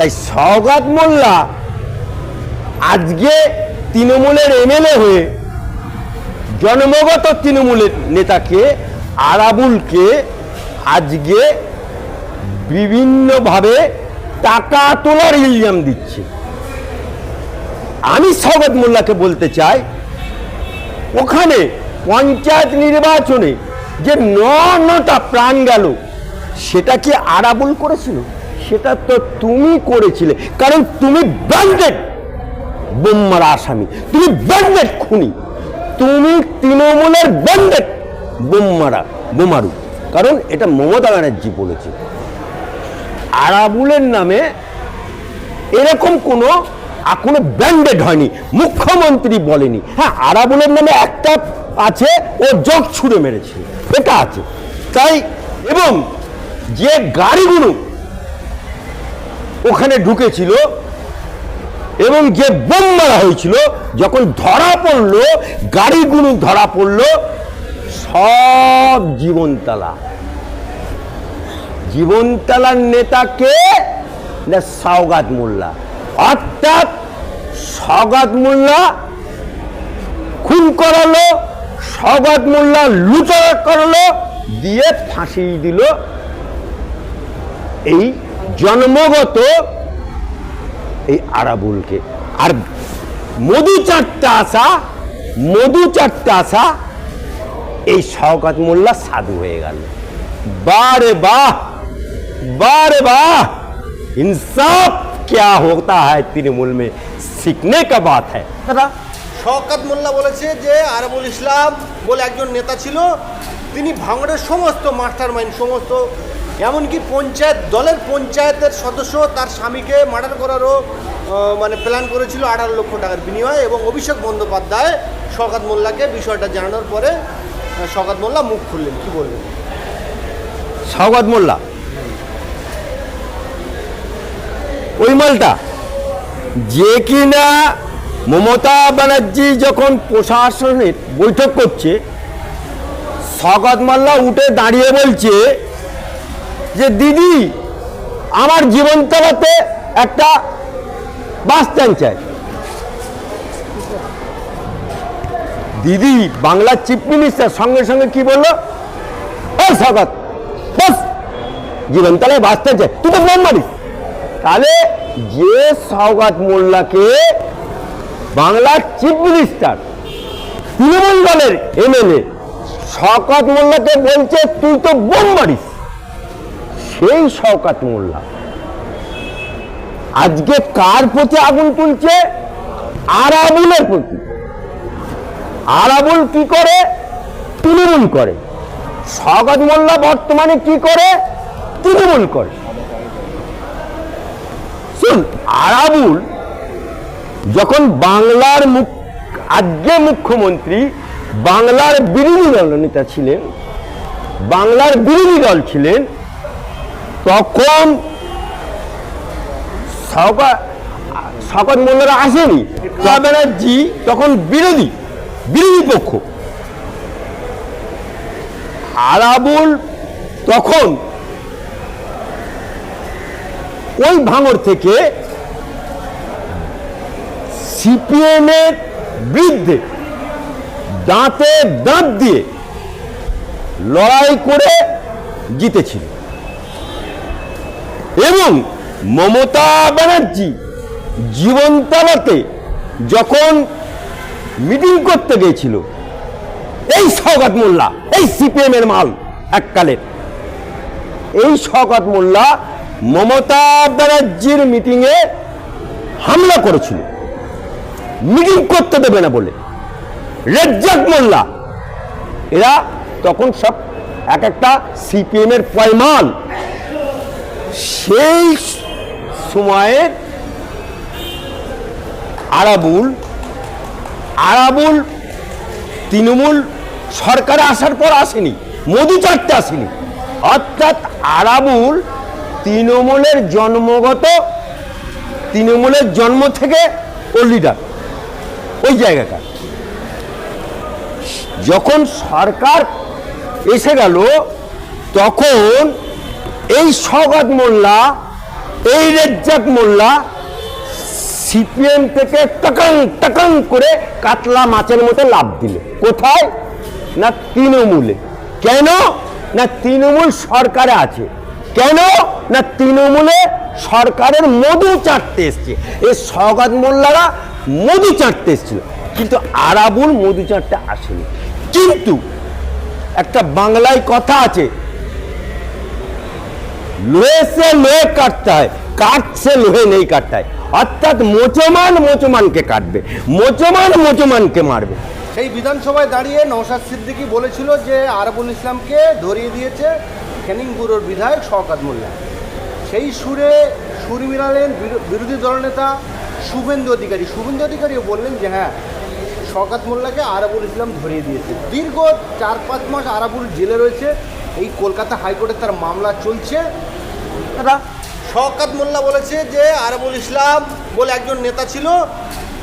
তাই সৌগাত মোল্লা আজকে তৃণমূলের এমএলএ হয়ে জন্মগত তৃণমূলের নেতাকে আরাবুলকে আজকে বিভিন্নভাবে টাকা তোলার ইলজাম দিচ্ছে। আমি সৌগত মোল্লাকে বলতে চাই, ওখানে পঞ্চায়েত নির্বাচনে যে নটা প্রাণ গেল, সেটা কি আরাবুল করেছিল? সেটা তো তুমি করেছিলে। কারণ তুমি ব্যান্ডেড বোম্মার আসামি। তুমি ব্যান্ডেড খুনি। তুমি তৃণমূলের ব্যান্ডেড বোম্মারা, বোমারু। কারণ এটা মমতা ব্যানার্জি বলেছে। আরাবুলের নামে এরকম কোনো কোনো ব্যান্ডেড হয়নি। মুখ্যমন্ত্রী বলেনি। হ্যাঁ আরাবুলের নামে একটা আছে, ও জগ ছুঁড়ে মেরেছে। এটা আছে। তাই, এবং যে গাড়িগুলো ওখানে ঢুকেছিল এবং যে বোম মারা হয়েছিল, যখন ধরা পড়ল, গাড়িগুলো ধরা পড়ল, সব জীবনতলা। জীবনতলার নেতাকে না, সওগাত মোল্লা। অর্থাৎ সওগাত মোল্লা খুন করালো, সওগাত মোল্লা লুটা করালো, দিয়ে ফাঁসি দিল। এই জন্মগত এই আরাবুলকে আর মধু চারটা আসা মধু চারটা আসা এই শওকত মোল্লা সাধু হয়ে গেল বারে বাহ बारे वाह इंसाफ क्या होता है तृणमूल में सीखने का बात है दादा শওকাত মোল্লা বলেছে যে আরবুল ইসলাম বলে একজন নেতা ছিল তিনি ভাঙড়ের সমস্ত মাস্টার মাইন্ড সমস্ত এমনকি পঞ্চায়েত দলের পঞ্চায়েতের সদস্য তার স্বামীকে মার্ডার করারও মানে প্ল্যান করেছিল আঠারো লক্ষ টাকার বিনিময়ে এবং অভিষেক বন্দ্যোপাধ্যায় শওকাত মোল্লাকে বিষয়টা জানানোর পরে আহ, শওকাত মোল্লা মুখ খুললেন। কি বলবেন? সওগাত মোল্লা? ওই মালটা? যে কিনা মমতা ব্যানার্জি যখন প্রশাসনের বৈঠক করছে সগত মোল্লা উঠে দাঁড়িয়ে বলছে যে দিদি আমার জীবনতলাতে একটা বাস স্ট্যান্ড চাই। দিদি বাংলার চিফ মিনিস্টার সঙ্গে সঙ্গে কি বলল? এই সগত বস, জীবনতলায় বাঁচতে চায় তুই তো বোম মারিস। তাহলে যে সৌগাত মোল্লাকে বাংলার চিফ মিনিস্টার, তৃণমূল দলের এমএলএ শওকাত মোল্লাকে বলছে, তুই তো বোম মারিস। সেই শওকাত মোল্লা। আজকে কার প্রতি আগুন তুলছে? আর আরাবুলের প্রতি। আরাবুল কি করে? তৃণমূল করে। স্বাগত মোল্লা বর্তমানে কি করে? তৃণমূল করে। আরাবুল যখন বাংলার মুখ, আজকে মুখ্যমন্ত্রী বাংলার বিরোধী দল নেতা ছিলেন, বাংলার বিরোধী দল ছিলেন তখন শকত মোল্লারা আসেনি। ব্যানার্জি তখন বিরোধী বিরোধী পক্ষ। আরাবুল তখন ওই ভাঙর থেকে সিপিএম এর বিরুদ্ধে দাঁতে দাঁত দিয়ে লড়াই করে জিতেছিল। এবং মমতা ব্যানার্জি জীবনতলাতে যখন মিটিং করতে গিয়েছিল, এই সৌগত মোল্লা, এই সিপিএম এর মাল এককালের এই শওকত মোল্লা মমতা ব্যানার্জির মিটিংয়ে হামলা করেছিল। মিটিং করতে দেবে না বলে। রেজ্জাক মোল্লা, এরা তখন সব এক একটা সিপিএম এর পয়মাল সেই সময়ের আরাবুল আরাবুল, তৃণমূল সরকারে আসার পর আসেনি, মোদী চারটে আসেনি। অর্থাৎ আরাবুল তৃণমূলের জন্মগত, তৃণমূলের জন্ম থেকে ও লিডার ওই জায়গাটা। যখন সরকার এসে গেল, তখন এই সগাত মোল্লা, এই রেজ্জাক মোল্লা সিপিএম থেকে টাকাং টাকাং করে কাতলা মাছের মতো লাভ দিল। কোথায়? না তৃণমূলে। কেন? না তৃণমূল সরকারে আছে। কেন? না তৃণমূলে সরকারের মধু চাটতে এসছে। এই সগাত মোল্লারা মধু চাটতে এসছিল। কিন্তু আরাবুল মধু চাটতে আসেনি। কিন্তু একটা বাংলায় কথা আছে লোহে সে লোহে কাটতে হয় সে লোহে নেই কাটতে হয় অর্থাৎ মোচমান মোচমানকে কাটবে, মোচমান মোচমানকে মারবে। সেই বিধানসভায় দাঁড়িয়ে নওশাদ সিদ্দিকী বলেছিল যে আরবুল ইসলামকে ধরিয়ে দিয়েছে ব্যুরোর বিধায়ক শওকাত মোল্লা। সেই সুরে সুর মিলালেন বিরো- বিরোধী দলনেতা শুভেন্দু অধিকারী। শুভেন্দু অধিকারীও বললেন যে হ্যাঁ শওকাত মোল্লাকে আরাবুল ইসলাম ধরিয়ে দিয়েছে। দীর্ঘ চার পাঁচ মাস আরাবুল জেলে রয়েছে। এই কলকাতা হাইকোর্টে তার মামলা চলছে। শওকাত মোল্লা বলেছে যে আরবুল ইসলাম বলে একজন নেতা ছিল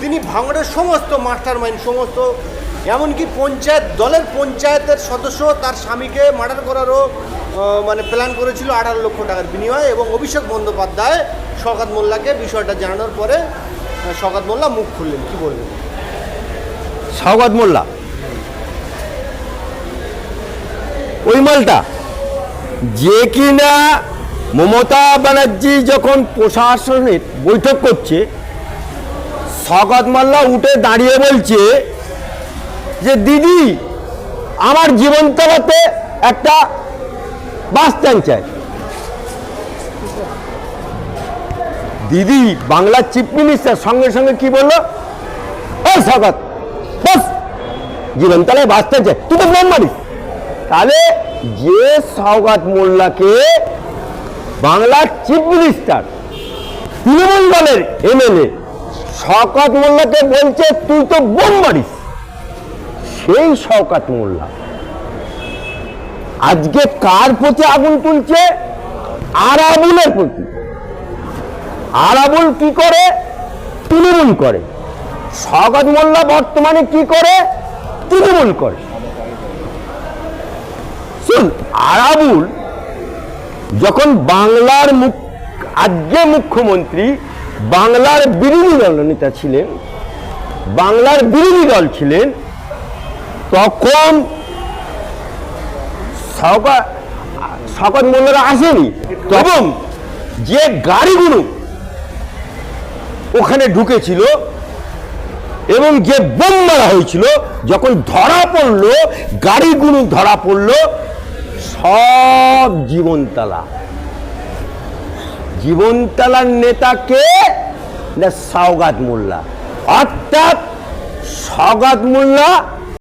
তিনি ভাঙড়ের সমস্ত মাস্টার মাইন্ড সমস্ত এমনকি পঞ্চায়েত দলের পঞ্চায়েতের সদস্য তার স্বামীকে মার্ডার করারও মানে প্ল্যান করেছিল আঠারো লক্ষ টাকার বিনিময়ে এবং অভিষেক বন্দ্যোপাধ্যায় শওকাত মোল্লাকে বিষয়টা জানানোর পরে শওকাত মোল্লা মুখ খুললেন। কি বলবেন? সওগাত মোল্লা ওই মালটা যে কিনা মমতা ব্যানার্জি যখন প্রশাসনের বৈঠক করছে সগত মোল্লা উঠে দাঁড়িয়ে বলছে যে, দিদি, আমার জীবনতলাতে একটা বাস স্ট্যান্ড চাই। দিদি, বাংলার চিফ মিনিস্টার সঙ্গে সঙ্গে কি বলল? এই স্বাগত, বস, জীবনতলায় বাঁচতে চায় তুই তো প্ল্যান মারিস। তাহলে যে সৌগাত মোল্লাকে বাংলার চিফ মিনিস্টার তৃণমূল দলের এমএলএ শওকাত মোল্লাকে বলছে, তুই তো বোম মারিস। সেই শওকাত মোল্লা আজকে কার প্রতি আগুন তুলছে? আরাবুলের প্রতি। আরাবুল কি করে? তৃণমূল করে। স্বাগত মোল্লা বর্তমানে কি করে? তৃণমূল করে। শুন, আরাবুল যখন বাংলার মুখ আজকে মুখ্যমন্ত্রী বাংলার বিরোধী দল নেতা ছিলেন, বাংলার বিরোধী দল ছিলেন, তখন শকত মোল্লারা আসেনি। তখন যে গাড়িগুলো ওখানে ঢুকেছিল এবং যে বোম মারা হয়েছিল, যখন ধরা পড়ল, গাড়িগুলো ধরা পড়ল সব জীবনতলা। জীবনতলার নেতাকে না সওগাত মোল্লা। অর্থাৎ সওগাত মোল্লা